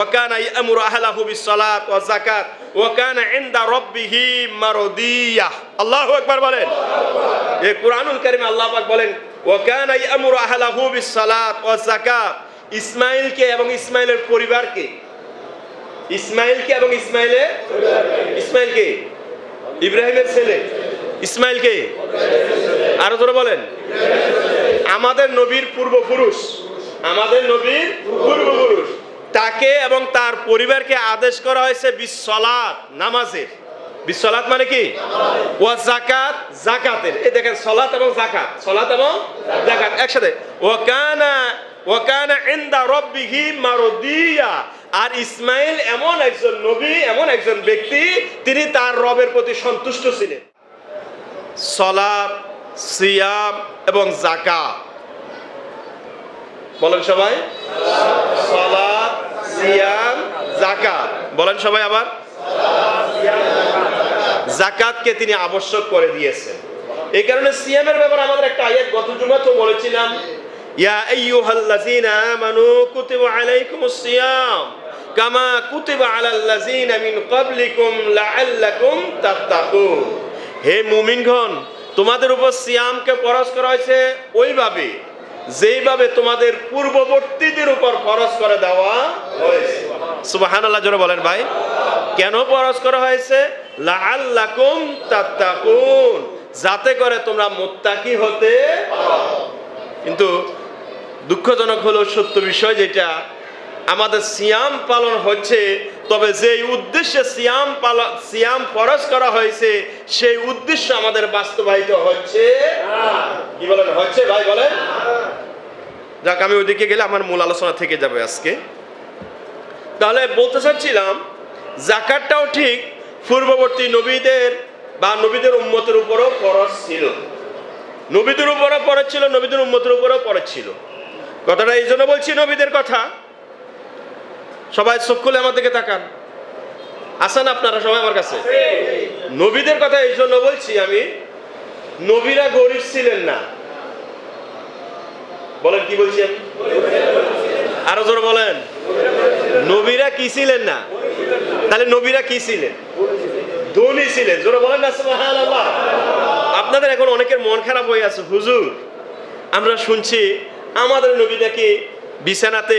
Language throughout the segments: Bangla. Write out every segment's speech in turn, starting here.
وكان يأمر أهله بالصلاة والزكاة وكان عند ربه مرضية الله أكبر বলেন এই কোরআনুল কারিমে আল্লাহ পাক বলেন ওয়াকানা ইয়ামুরু আহলাহু বিসসালাত ওয়াজ যাকাত ইসমাইলকে এবং ইসমাইলের পরিবারকে ইসমাইলকে এবং ইসমাইলের ইসমাইলকে ইব্রাহিমের ছেলে ইসমাইলকে আরো ধরে বলেন আমাদের নবীর পূর্বপুরুষ আমাদের নবীর পূর্বপুরুষ তাকে এবং তার পরিবারকে আদেশ করা হয়েছে বিশ্বলাত নামাজের। বিশ্বলাত মানে কি? ওয়া জাকাত জাকাতের এই দেখেন, সলাত এবং জাকাত সলাত এবং জাকাত একসাথে। ওয়াকানা ওয়াকানা ইনদা রাব্বিহি মারদিয়া। আর ইসমাইল এমন একজন নবী, এমন একজন ব্যক্তি, তিনি তার রবের প্রতি সন্তুষ্ট ছিলেন। সলাপ সিয়াম এবং জাকাত বলেন সবাই। সলাপ সিয়াম জাকাত বলেন সবাই আবার। জাকাতকে তিনি আবশ্যক করে দিয়েছেন। এই কারণে সিয়ামের ব্যাপারে আমাদের একটা আয়াত গত জুমা তো বলেছিলাম, ইয়া আইয়ুহাল্লাযীনা আমানু কুতিবা আলাইকুমুস সিয়াম, কামা কুতিবা আলাল্লাযীনা মিন ক্বাবলিকুম লাআল্লাকুম তাত্তাকুন। হে মুমিনগণ, তোমাদের উপর সিয়ামকে ফরজ করা হয়েছে ওইভাবে। যেইভাবে তোমাদের পূর্ববর্তীদের উপর ফরজ করে দেওয়া হয়েছে। সুবহানাল্লাহ, জোরে বলেন ভাই। কেন ফরজ করা হয়েছে? লাআল্লাকুম তাত্তাকুন। যাতে করে তোমরা মুত্তাকি হতে কিন্তু দুঃখজনক হলো সত্য বিষয় যেটা, আমাদের সিয়াম পালন হচ্ছে, তবে যেই উদ্দেশ্যে সিয়াম পালন সিয়াম ফরজ করা হয়েছে, সেই উদ্দেশ্য আমাদের বাস্তবায়িত হচ্ছে কি বলেন, হচ্ছে ভাই, বলেন। যাক আমি ওইদিকে গেলে আমার মূল আলোচনা থেকে যাবে আজকে। তাহলে বলতে চাচ্ছিলাম জাকাতটাও ঠিক পূর্ববর্তী নবীদের বা নবীদের উম্মতের উপরও ফরজ ছিল। নবীদের উপরও পড়ে ছিল নবীদের উম্মতের উপরও পড়ে ছিল। কথাটা এই জন্য বলছি নবীদের কথা। সবাই চোখ খুলে আমার দিকে তাকান। আসেন আপনারা সবাই আমার কাছে? নবীদের কথা এই জন্য বলছি আমি নবীরা গরিব ছিলেন না। বলেন, কি বলছি আমি আরও জোরে বলেন। নবীরা কি ছিলেন না? তাহলে নবীরা কি ছিলেন? ধনী ছিলেন। জোরে বলেন না আপনাদের এখন অনেকের মন খারাপ হয়ে আছে। হুজুর, আমরা শুনছি আমাদের নবী নাকি বিছানাতে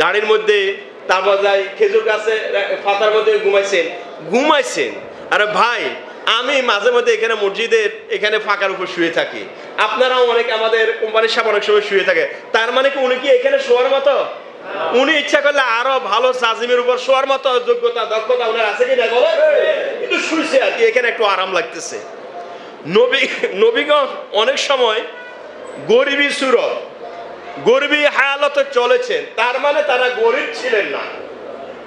দাড়ির মধ্যে তারপর যাই খেজুর গাছে পাতার মধ্যে ঘুমাইছেন। ঘুমাইছেন। আরে ভাই আমি মাঝে মধ্যে এখানে মসজিদের এখানে ফাঁকার উপর শুয়ে থাকি। আপনারাও অনেক আমাদের কোম্পানির সামনে অনেক সময় শুয়ে থাকে। তার মানে কি উনি কি এখানে শোয়ার মতো? উনি ইচ্ছা করলে আরও ভালো সাজিমের উপর শোয়ার মতো যোগ্যতা, দক্ষতা ওনার আছে কি না বলে কিন্তু শুইছে আর কি, এখানে একটু আরাম লাগতেছে। নবী, নবীগণ অনেক সময় গরিবী সুরত, গরিবী হায়ালতে চলেছেন। তার মানে তারা গরিব ছিলেন না।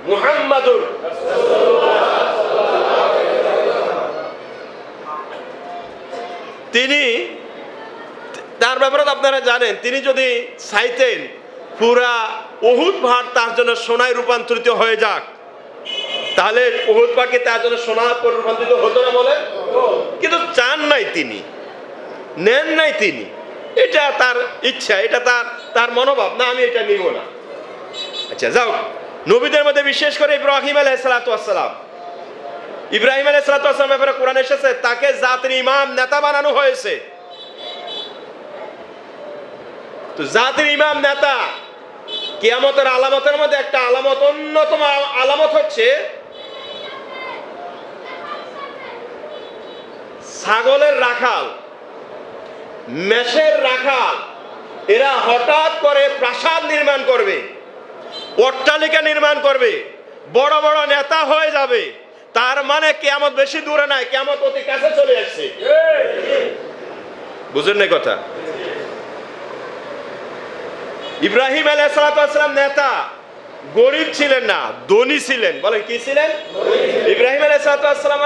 মুহাম্মাদুর তিনি তার ব্যাপারে আপনারা জানেন, তিনি যদি চাইতেন পুরা অহুদ ভাট তার জন্য সোনায় রূপান্তরিত হয়ে যাক, তাহলে উহুদ পাখি তার জন্য সোনা রূপান্তরিত হতো না বলে কিন্তু চান নাই তিনি, নেন নাই তিনি। এটা তার ইচ্ছা, এটা তার তার মনোভাব। না, আমি এটা নিব না। আচ্ছা যাও। নবীদের মধ্যে বিশেষ করে ইব্রাহিম আলাহ সালাতাম ইব্রাহিম আলাহ সালাতাম ব্যাপারে কোরআন এসেছে, তাকে জাতির ইমাম, নেতা বানানো হয়েছে। তো জাতির ইমাম, নেতা, কিয়ামতের আলামতের মধ্যে একটা আলামত, অন্যতম আলামত হচ্ছে, ছাগলের রাখাল, মেষের রাখাল, এরা হঠাৎ করে প্রাসাদ নির্মাণ করবে, অট্টালিকা নির্মাণ করবে, বড় বড় নেতা হয়ে যাবে। তার মানে কেমন বেশি দূরে নাই কেমন অতি কাছে চলে আসছে। বুঝেন না কথা? ইব্রাহিম আলাইসালাম নেতা, গরিব ছিলেন না, ধনী ছিলেন। বলেন, কি ছিলেন? ইব্রাহিম আলাইসালাম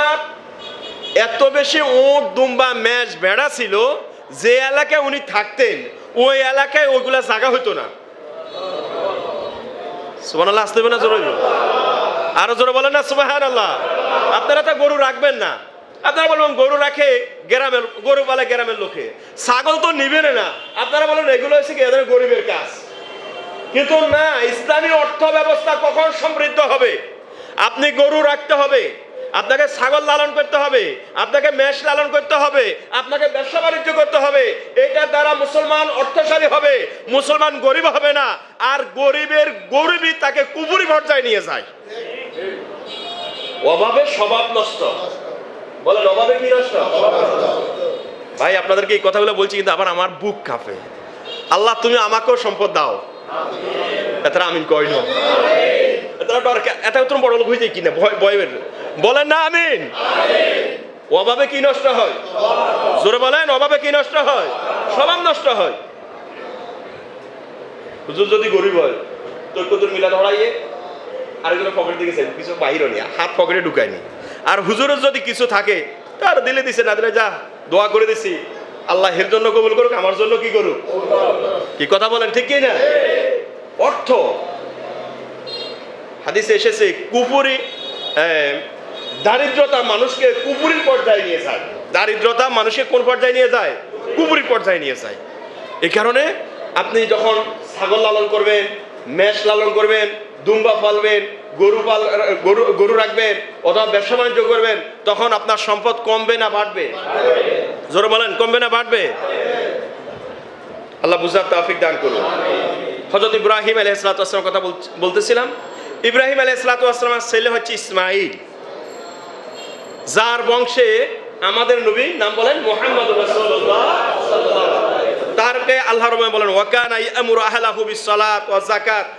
এত বেশি উঁট, দুম্বা ম্যাচ ভেড়া ছিল যে এলাকায় উনি থাকতেন, ওই এলাকায় ওইগুলা জায়গা হতো না। সুবান আল্লাহ আসতে না জোরে? আরও জোরে বলেন না সুবাহান আল্লাহ আপনারা তো গরু রাখবেন না। আপনারা বলবেন গরু রাখে গ্রামের গরু বলে গ্রামের লোকে। ছাগল তো নিবেন না। আপনারা বলেন এগুলো হচ্ছে কি এদের গরিবের কাজ। কিন্তু না, ইসলামী অর্থ ব্যবস্থা কখন সমৃদ্ধ হবে? আপনি গরু রাখতে হবে, আপনাকে ছাগল লালন করতে হবে, আপনাকে মেষ লালন করতে হবে, আপনাকে ব্যবসা বাণিজ্য করতে হবে এটার দ্বারা মুসলমান অর্থশালী হবে, মুসলমান গরিব হবে না, আর গরিবের গরিবই তাকে কুবুরি পর্যায়ে নিয়ে যায়। অভাবে স্বভাব নষ্ট। বলেন, অভাবে কি নষ্ট? ভাই, আপনাদেরকে এই কথাগুলো বলছি কিন্তু আবার আমার বুক কাঁপে। আল্লাহ, তুমি আমাকেও সম্পদ দাও। এতটা আমিন কই না? এতটা দরকার এত তুমি বড় লোক হয়ে যায় কিনা ভয় ভয় বলেন না, আমিন। অভাবে কি নষ্ট হয়? জোরে বলেন, অভাবে কি নষ্ট হয়? স্বভাব নষ্ট হয়। হুজুর যদি গরিব হয় তোর কতুর মিলা ধরাইয়ে আরেকজন পকেট দিকে কিছু বাইরও নেই হাত পকেটে ঢুকায়নি আর হুজুরের যদি কিছু থাকে তার দিলে দিছে, না দিলে যা দোয়া করে দিছি। আল্লাহ এর জন্য কবুল করুক আমার জন্য কি করুক কি কথা বলেন, ঠিক না? অর্থ হাদিসে এসেছে কুপুরি দারিদ্রতা মানুষকে কুপুরির পর্যায়ে নিয়ে যায়। দারিদ্রতা মানুষকে কোন পর্যায়ে নিয়ে যায়? কুপুরির পর্যায়ে নিয়ে যায়। এই কারণে আপনি যখন ছাগল লালন করবেন, মেষ লালন করবেন দুম্বা পালবেন গরু পাল, গরু গরু রাখবেন, অথবা ব্যবসা বাণিজ্য করবেন, তখন আপনার সম্পদ কমবে না বাড়বে। জোরে বলেন, কমবে না বাড়বে? আল্লাহ বুঝার তাফিক দান করুন। হজরত ইব্রাহিম আলহ ইসলাতামের কথা বল- বলতেছিলাম, ইব্রাহিম আলহ ইসলাতামের ছেলে হচ্ছে ইসমাইল যার বংশে আমাদের নবী নাম বলেন মোহাম্মদ তারকে আল্লাহ রহমান বলেন ওয়াকানা আহলাহু বিসসালাত ওয়া যাকাত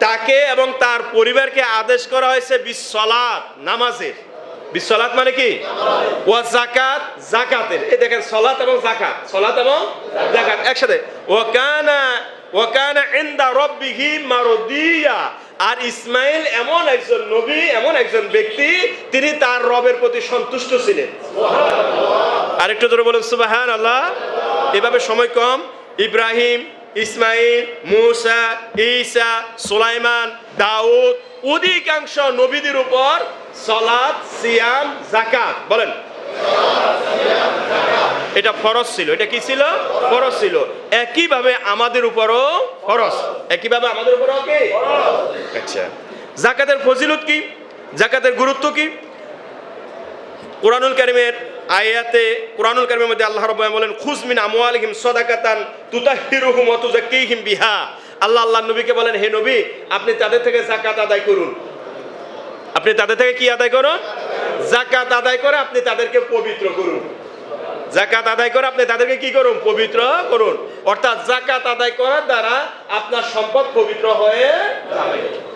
তাকে এবং তার পরিবারকে আদেশ করা হয়েছে বিশ্বলাত নামাজের। বিশ্বলাত মানে কি? ওয়া জাকাত জাকাতের এই দেখেন, সলাত এবং জাকাত সলাত এবং জাকাত একসাথে। ও কানা ও কানা ইনদা রাব্বিহি মারদিয়া। আর ইসমাইল এমন একজন নবী, এমন একজন ব্যক্তি, তিনি তার রবের প্রতি সন্তুষ্ট ছিলেন। আরেকটু জোরে বলেন সুবাহান আল্লাহ এভাবে সময় কম। ইব্রাহিম ইসমাইল, মুসা, ঈসা, সুলাইমান, দাউদ, অধিকাংশ নবীদের উপর সলাদ সিয়াম জাকাত বলেন। এটা ফরজ ছিল। এটা কি ছিল? ফরজ ছিল। একইভাবে আমাদের উপরও ফরজ। একইভাবে আমাদের উপরও কি? আচ্ছা। জাকাতের ফজিলত কি? জাকাতের গুরুত্ব কি? কোরআনুল কারিমের আয়াতে কোরআনুল কারিমের মধ্যে আল্লাহ রাব্বুল বলেন খুজ মিন আমওয়ালিহিম সাদাকাতান তুতাহহিরুহুম ওয়া তুযাক্কিহিম বিহা। আল্লাহ আল্লাহ নবীকে বলেন, হে নবী, আপনি তাদের থেকে যাকাত আদায় করুন। আপনি তাদের থেকে কি আদায় করুন? যাকাত আদায় করে আপনি তাদেরকে পবিত্র করুন। জাকাত আদায় করে আপনি তাদেরকে কি করুন? পবিত্র করুন। অর্থাৎ জাকাত আদায় করার দ্বারা আপনার সম্পদ পবিত্র হয়ে যাবে।